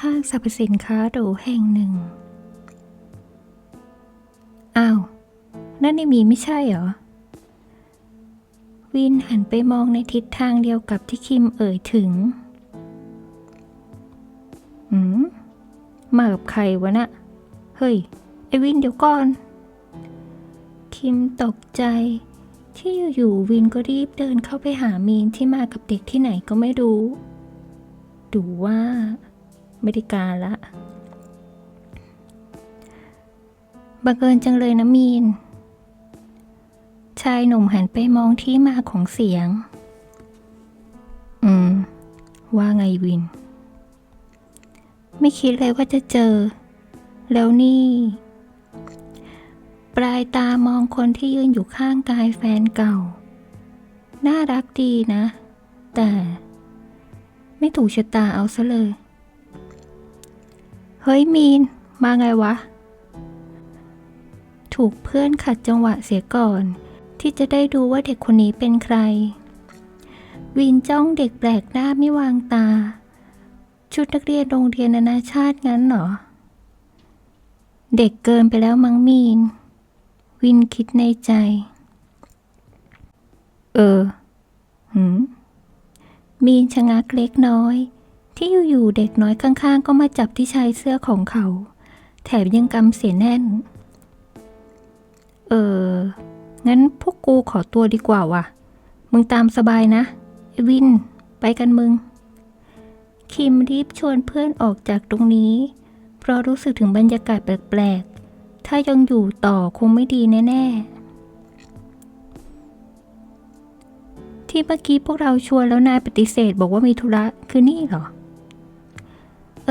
ห้างสรรพสินค้าหรูแห่งหนึ่ง อ้าว นั่นไอ้หมีไม่ใช่เหรอ วินหันไปมองในทิศทางเดียวกับที่คิมเอ่ยถึง หืม มากับใครวะน่ะ เฮ้ย ไอวินเดี๋ยวก่อน คิมตกใจ ที่อยู่ๆวินก็รีบเดินเข้าไปหามีนที่มากับเด็กที่ไหนก็ไม่รู้ดูว่า ไม่ได้การละบังเอิญจังเลยนะมีน ชายหนุ่มหันไปมองที่มาของเสียง อืม ว่าไงวิน ไม่คิดเลยว่าจะเจอ แล้วนี่ ปลายตามองคนที่ยืนอยู่ข้างกายแฟนเก่า น่ารักดีนะ แต่ ไม่ถูกชะตาเอาซะเลย ฮ้ยมีน มาไงวะ ถูกเพื่อนขัดจังหวะเสียก่อน ที่จะได้ดูว่าเด็กคนนี้เป็นใครวินจ้องเด็กแปลกหน้าไม่วางตา ชุดนักเรียนโรงเรียนนานาชาติงั้นเหรอ เด็กเกินไปแล้วมั้งมีน วินคิดในใจ เออ หืมมีนชะงักเล็กน้อย ที่อยู่ๆเด็กน้อยข้างๆ ก็มาจับที่ชายเสื้อของเขา แถมยังกำเสียแน่น เออ งั้นพวกกูขอตัวดีกว่าว่ะ มึงตามสบายนะไอ้วิน ไปกันมึง คิมรีบชวนเพื่อนออกจากตรงนี้ เพราะรู้สึกถึงบรรยากาศแปลกๆ ถ้ายังอยู่ต่อคงไม่ดีแน่ๆที่เมื่อกี้พวกเราชวนแล้วนายปฏิเสธบอกว่ามีธุระคือนี่เหรอ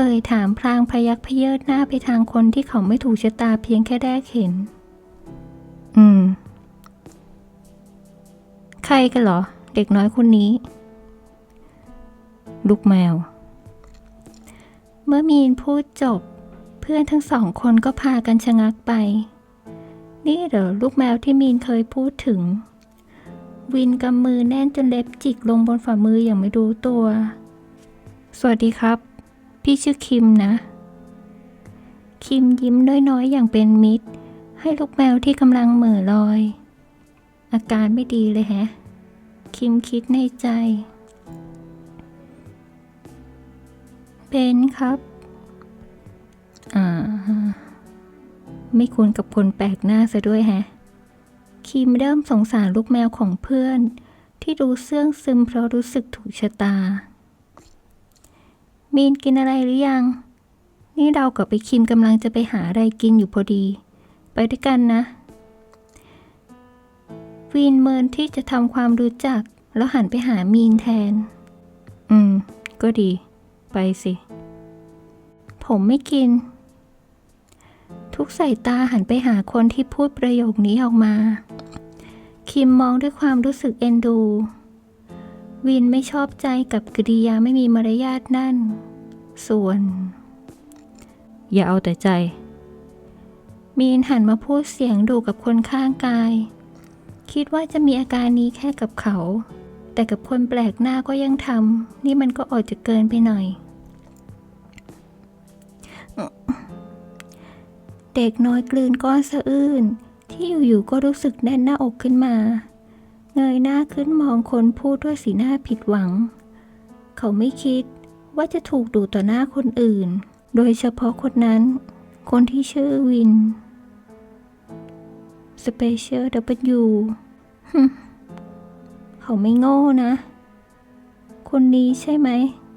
เอ่ยถามพลางพยักพเยิดหน้าไปทางคนที่เขาไม่ถูกชะตาเพียงแค่แรกเห็น อืม ใครกันเหรอ เด็กน้อยคนนี้ ลูกแมว เมื่อมีนพูดจบ เพื่อนทั้งสองคนก็พากันชะงักไป นี่เหรอลูกแมวที่มีนเคยพูดถึง วินกำมือแน่นจนเล็บจิกลงบนฝ่ามืออย่างไม่รู้ตัว สวัสดีครับ พี่ชื่อคิมนะ คิมยิ้มน้อยๆอย่างเป็นมิตร ให้ลูกแมวที่กำลังเหม่อลอย อาการไม่ดีเลยแฮะ คิมคิดในใจ เป็นครับ อ่า ไม่คุ้นกับคนแปลกหน้าซะด้วยแฮะ คิมเริ่มสงสารลูกแมวของเพื่อน ที่ดูเสื่องซึมเพราะรู้สึกถูกชะตา มีนกินอะไรหรือยัง นี่เรากับไปคิมกำลังจะไปหาอะไรกินอยู่พอดี ไปด้วยกันนะ วีนเมินที่จะทำความรู้จัก แล้วหันไปหามีนแทน อืม ก็ดี ไปสิ ผมไม่กิน ทุกสายตาหันไปหาคนที่พูดประโยคนี้ออกมา คิมมองด้วยความรู้สึกเอ็นดู วินไม่ชอบใจกับกริยาไม่มีมารยาทนั่น ส่วน อย่าเอาแต่ใจ มีนหันมาพูดเสียงดุกับคนข้างกาย คิดว่าจะมีอาการนี้แค่กับเขา แต่กับคนแปลกหน้าก็ยังทำนี่มันก็อดจะเกินไปหน่อย เด็กน้อยกลืนก้อนสะอื้นที่อยู่ๆก็รู้สึกแน่นหน้าอกขึ้นมา เงยหน้าขึ้นมองคนพูดด้วยสีหน้าผิดหวัง เขาไม่คิดว่าจะถูกดูต่อหน้าคนอื่น โดยเฉพาะคนนั้น คนที่ชื่อวิน Special W ฮึมเขาไม่โง่นะ คนนี้ใช่ไหม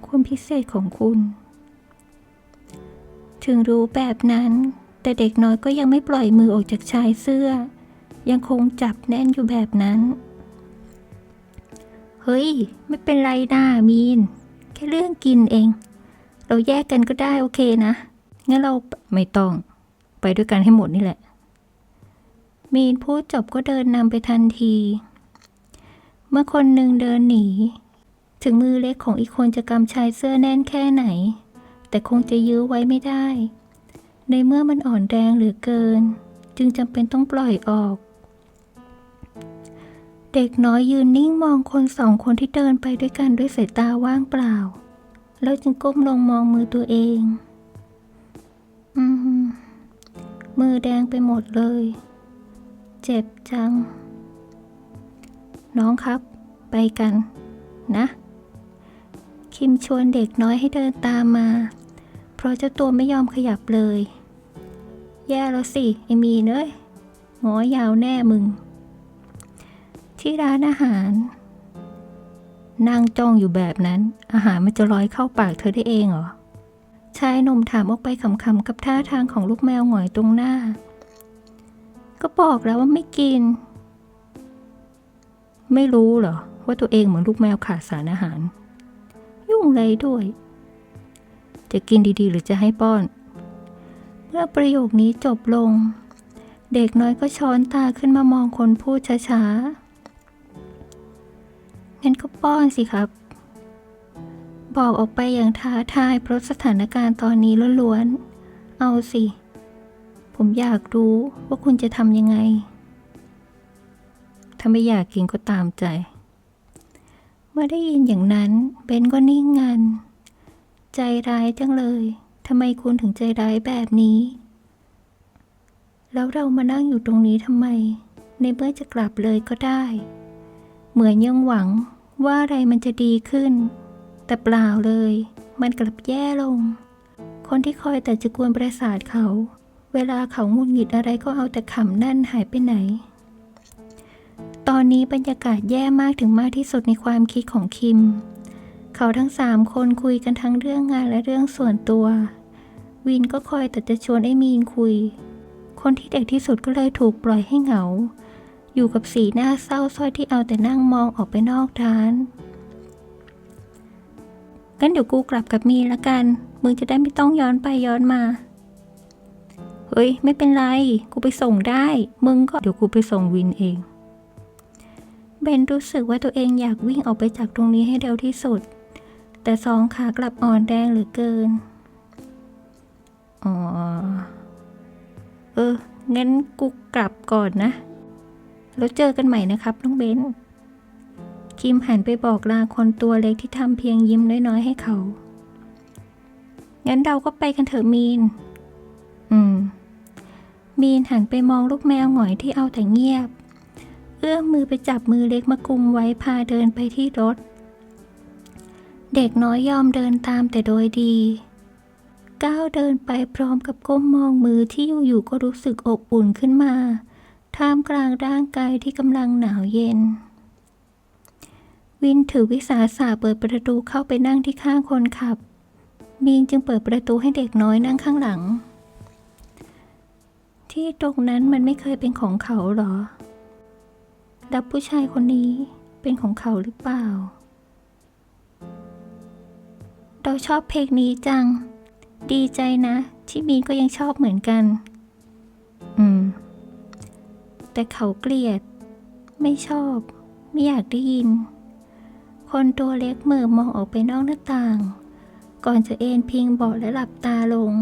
คนพิเศษของคุณ ถึงรู้แบบนั้น แต่เด็กน้อยก็ยังไม่ปล่อยมือออกจากชายเสื้อ ยังคงจับแน่นอยู่แบบนั้น เฮ้ย ไม่เป็นไรนะมีน แค่เรื่องกินเอง เราแยกกันก็ได้โอเคนะ งั้นเราไม่ต้อง ไปด้วยกันให้หมดนี่แหละ มีนพูดจบก็เดินนำไปทันที เมื่อคนหนึ่งเดินหนี ถึงมือเล็กของอีกคนจะกำชายเสื้อแน่นแค่ไหน แต่คงจะยื้อไว้ไม่ได้ ในเมื่อมันอ่อนแรงเหลือเกิน จึงจำเป็นต้องปล่อยออก เด็กน้อยยืนนิ่งมองคนสองคนที่เดินไปด้วยกันด้วยสายตาว่างเปล่า แล้วจึงก้มลงมองมือตัวเอง อืม มือแดงไปหมดเลย เจ็บจัง น้องครับ ไปกัน นะ คิมชวนเด็กน้อยให้เดินตามมา เพราะเจ้าตัวไม่ยอมขยับเลย แย่แล้วสิไอมีเอ้ยหงอยาวแน่มึง ที่ร้านอาหารนั่งจ้องอยู่แบบนั้น อาหารมันจะลอยเข้าปากเธอได้เองเหรอ ชายหนุ่มถามออกไปขำๆกับท่าทางของลูกแมวหงอยตรงหน้า ก็บอกแล้วว่าไม่กิน ไม่รู้เหรอ ว่าตัวเองเหมือนลูกแมวขาดสารอาหาร ยุ่งเลยด้วย จะกินดีๆ หรือจะให้ป้อน เมื่อประโยคนี้จบลงเด็กน้อยก็ช้อนตาขึ้นมามองคนพูดช้าๆ งั้นก็ป้อนสิครับ บอกออกไปอย่างท้าทายเพราะสถานการณ์ตอนนี้ล้วนๆ เอาสิ ผมอยากรู้ว่าคุณจะทำยังไง ถ้าไม่อยากกินก็ตามใจ เมื่อได้ยินอย่างนั้นเบนก็นิ่งงัน ใจร้ายจังเลยทำไมคุณถึงใจร้ายแบบนี้ แล้วเรามานั่งอยู่ตรงนี้ทำไม ในเมื่อจะกลับเลยก็ได้ เหมือนยังหวังว่าอะไรมันจะดีขึ้น แต่เปล่าเลย มันกลับแย่ลง คนที่คอยแต่จะกวนประสาทเขา เวลาเขางุดหงิดอะไรก็เอาแต่ขำนั่นหายไปไหน ตอนนี้บรรยากาศแย่มากถึงมากที่สุดในความคิดของคิม เขาทั้งสามคนคุยกันทั้งเรื่องงานและเรื่องส่วนตัว วินก็คอยแต่จะชวนไอ้มีนคุย คนที่เด็กที่สุดก็เลยถูกปล่อยให้เหงา อยู่กับสีหน้าเศร้าสร้อยที่เอาแต่นั่งมองออกไปนอกร้านงั้นเดี๋ยวกูกลับกับมีละกัน มึงจะได้ไม่ต้องย้อนไปย้อนมา เฮ้ย ไม่เป็นไร กูไปส่งได้ มึงก็เดี๋ยวกูไปส่งวินเอง เบนรู้สึกว่าตัวเองอยากวิ่งออกไปจากตรงนี้ให้เร็วที่สุด แต่สองขากลับอ่อนแรงเหลือเกิน อ๋อ เออ งั้นกูกลับก่อนนะ แล้วเจอกันใหม่นะครับน้องเบนคิมหันไปบอกลาคนตัวเล็กที่ทำเพียงยิ้มน้อยๆให้เขา งั้นเราก็ไปกันเถอะมีน อืม มีนหันไปมองลูกแมวหงอยที่เอาแต่เงียบ เอื้อมมือไปจับมือเล็กมากุมไว้พาเดินไปที่รถ เด็กน้อยยอมเดินตามแต่โดยดี ก้าวเดินไปพร้อมกับก้มมองมือที่อยู่ๆก็รู้สึกอบอุ่นขึ้นมา ท่ามกลางร่างกายที่กำลังหนาวเย็น วินถือวิสาสะเปิดประตูเข้าไปนั่งที่ข้างคนขับ มีนจึงเปิดประตูให้เด็กน้อยนั่งข้างหลัง ที่ตรงนั้นมันไม่เคยเป็นของเขาหรอแล้วผู้ชายคนนี้เป็นของเขาหรือเปล่า เราชอบเพลงนี้จัง ดีใจนะ ที่มีนก็ยังชอบเหมือนกัน อืม แต่เขาเกลียด ไม่ชอบ ไม่อยากได้ยิน คนตัวเล็กเมื่อมองออกไปนอกหน้าต่าง ก่อนจะเอนพิงเบาะและหลับตาลง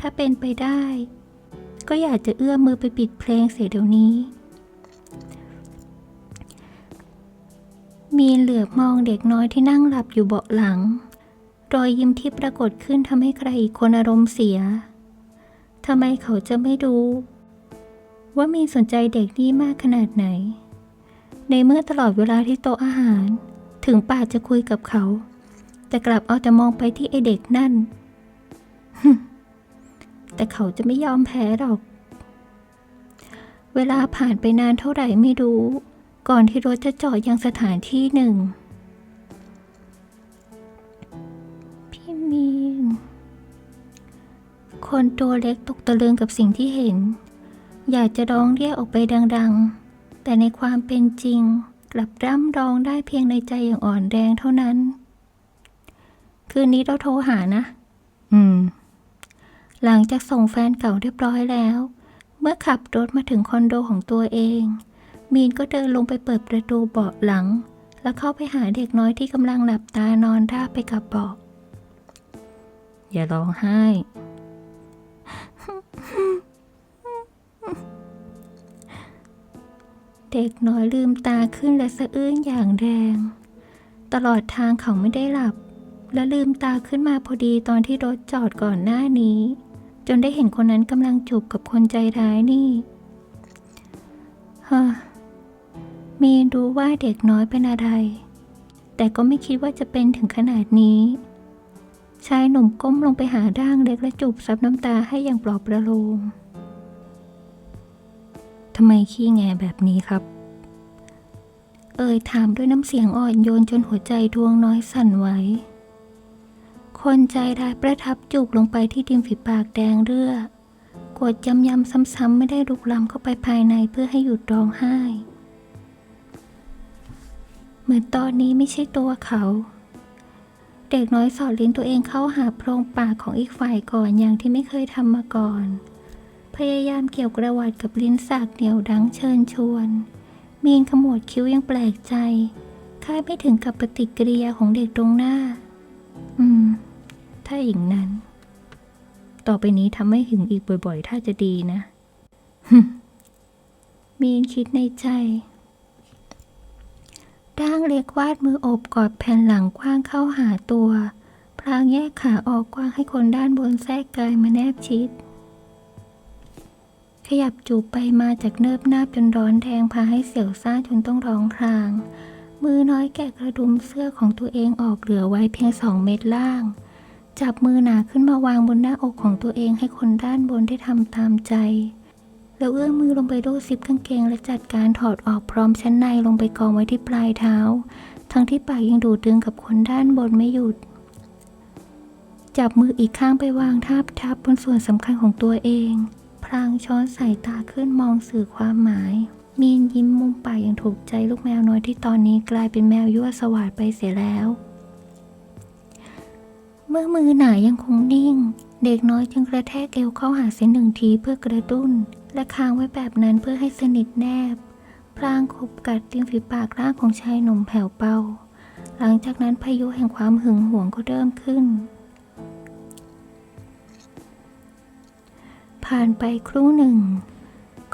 ถ้าเป็นไปได้ ก็อยากจะเอื้อมมือไปปิดเพลงเสียเดี๋ยวนี้ มีนเหลือบมองเด็กน้อยที่นั่งหลับอยู่เบาะหลัง รอยยิ้มที่ปรากฏขึ้นทำให้ใครอีกคนอารมณ์เสียทำไมเขาจะไม่รู้ ว่ามีนสนใจเด็กนี่มากขนาดไหน ในเมื่อตลอดเวลาที่โต๊ะอาหาร ถึงป่าจะคุยกับเขา แต่กลับเอาแต่มองไปที่ไอเด็กนั่น แต่เขาจะไม่ยอมแพ้หรอก เวลาผ่านไปนานเท่าไหร่ไม่รู้ ก่อนที่รถจะจอดยังสถานที่หนึ่ง พี่มีนคนตัวเล็กตกตะลึงกับสิ่งที่เห็น อยากจะร้องเรียกออกไปดังๆ แต่ในความเป็นจริง กลับร่ำร้องได้เพียงในใจอย่างอ่อนแรงเท่านั้น คืนนี้เราโทรหานะ อืม หลังจากส่งแฟนเก่าเรียบร้อยแล้ว เมื่อขับรถมาถึงคอนโดของตัวเอง มีนก็เดินลงไปเปิดประตูเบาะหลัง แล้วเข้าไปหาเด็กน้อยที่กำลังหลับตานอนราบไปกับเบาะอย่าร้องไห้ เด็กน้อยลืมตาขึ้นและสะอื้นอย่างแรง ตลอดทางเขาไม่ได้หลับ และลืมตาขึ้นมาพอดีตอนที่รถจอดก่อนหน้านี้ จนได้เห็นคนนั้นกำลังจูบกับคนใจร้ายนี่ฮะมีนรู้ว่าเด็กน้อยเป็นอะไร แต่ก็ไม่คิดว่าจะเป็นถึงขนาดนี้ ชายหนุ่มก้มลงไปหาร่างเล็กและจูบซับน้ำตาให้อย่างปลอบประโลมำไมขี้แงแบบนี้ครับ เอ่ยถามด้วยน้ำเสียงอ่อนโยนจนหัวใจดวงน้อยสั่นไหวคนใจร้ายประทับจูบลงไปที่ริมฝีปากแดงเรื่อ กดย้ำๆซ้ำๆไม่ได้ลุกล้ำเข้าไปภายในเพื่อให้หยุดร้องไห้ เหมือนตอนนี้ไม่ใช่ตัวเขา เด็กน้อยสอดลิ้นตัวเองเข้าหาโพรงปากของอีกฝ่ายก่อนอย่างที่ไม่เคยทำมาก่อน พยายามเกี่ยวกระวัดกับลิ้นสากเหนียวดังเชิญชวน มีนขมวดคิ้วยังแปลกใจ คาดไม่ถึงกับปฏิกิริยาของเด็กตรงหน้า อืม ถ้าอย่างนั้น ต่อไปนี้ทำให้หึงอีกบ่อยๆ ถ้าจะดีนะ มีนคิดในใจร่างเล็กวาดมือโอบกอดแผ่นหลังกว้างเข้าหาตัว พลางแยกขาออกกว้างให้คนด้านบนแทรกกายมาแนบชิด ขยับจูบไปมาจากเนิบหน้าจนร้อนแดงพาให้เสียวซ่าจนต้องร้องคราง มือน้อยแกะกระดุมเสื้อของตัวเองออกเหลือไว้เพียงสองเม็ดล่าง จับมือหนาขึ้นมาวางบนหน้าอกของตัวเองให้คนด้านบนได้ทำตามใจ แล้วเอื้อมมือลงไปรูซิปกางเกงและจัดการถอดออกพร้อมชั้นในลงไปกองไว้ที่ปลายเท้า ทั้งที่ปากยังดูดึงกับคนด้านบนไม่หยุด จับมืออีกข้างไปวางทาบทับบนส่วนสำคัญของตัวเอง ลางช้อนสายตาขึ้นมองสื่อความหมาย มีนยิ้มมุมปากอย่างถูกใจลูกแมวน้อยที่ตอนนี้กลายเป็นแมวยั่วสวาดไปเสียแล้ว เมื่อมือหนายังคงนิ่ง เด็กน้อยจึงกระแทกเอวเข้าหาเส้นหนึ่งทีเพื่อกระตุ้น และค้างไว้แบบนั้นเพื่อให้สนิทแนบพลางขบกัดริมฝีปากร่างของชายหนุ่มแผ่วเบาหลังจากนั้นพายุแห่งความหึงหวงก็เริ่มขึ้น ผ่านไปครู่หนึ่ง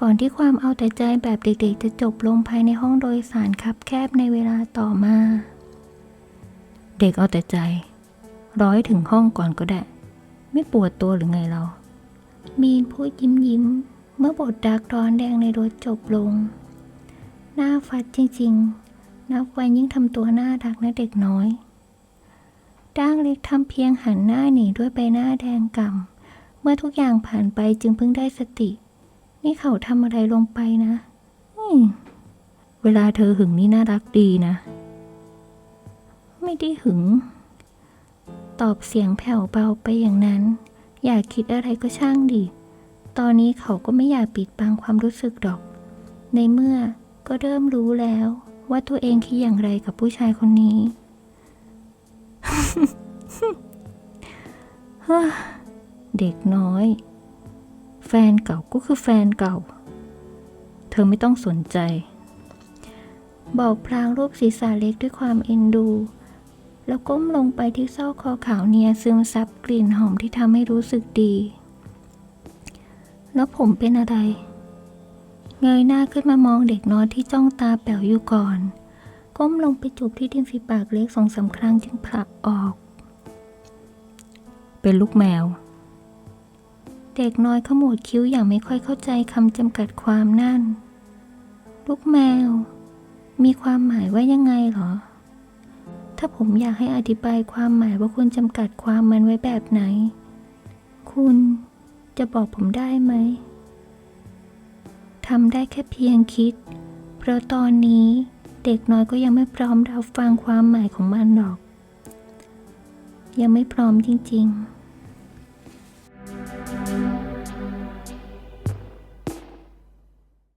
ก่อนที่ความเอาแต่ใจแบบเด็กๆ จะจบลงภายในห้องโดยสารคับแคบในเวลาต่อมา เด็กเอาแต่ใจ ร้อยถึงห้องก่อนก็ได้ ไม่ปวดตัวหรือไงเรา มีนพูดยิ้มยิ้ม เมื่อบทดักร้อนแดงในรถจบลง หน้าฟัดจริงๆ นับวันยิ่งทำตัวหน้ารักนะเด็กน้อย ด้างเล็กทำเพียงหันหน้าหนีด้วยใบหน้าแดงก่ำ เมื่อทุกอย่างผ่านไปจึงเพิ่งได้สติ นี่เขาทำอะไรลงไปนะอืเวลาเธอหึงนี่น่ารักดีนะ ไม่ได้หึง ตอบเสียงแผ่วเบาไปอย่างนั้น อยากคิดอะไรก็ช่างดิ ตอนนี้เขาก็ไม่อยากปิดบังความรู้สึกดอก ในเมื่อก็เริ่มรู้แล้วว่าตัวเองคิดอย่างไรกับผู้ชายคนนี้ฮ เด็กน้อย แฟนเก่าก็คือแฟนเก่า เธอไม่ต้องสนใจบอกพลางรูปศีรษะเล็กด้วยความเอ็นดู แล้วก้มลงไปที่ซอกคอขาวเนียซึมซับกลิ่นหอมที่ทำให้รู้สึกดี แล้วผมเป็นอะไร เงยหน้าขึ้นมามองเด็กน้อยที่จ้องตาแป๋วอยู่ก่อน ก้มลงไปจูบที่ริมฝีปากเล็กสองสามครั้งจึงผลักออก เป็นลูกแมว เด็กน้อยขมวดคิ้วอย่างไม่ค่อยเข้าใจคำจำกัดความนั่น ลูกแมว มีความหมายว่ายังไงเหรอ ถ้าผมอยากให้อธิบายความหมายว่าคุณจำกัดความมันไว้แบบไหน คุณจะบอกผมได้ไหมทำได้แค่เพียงคิด เพราะตอนนี้เด็กน้อยก็ยังไม่พร้อมรับฟังความหมายของมันหรอก ยังไม่พร้อมจริง ๆ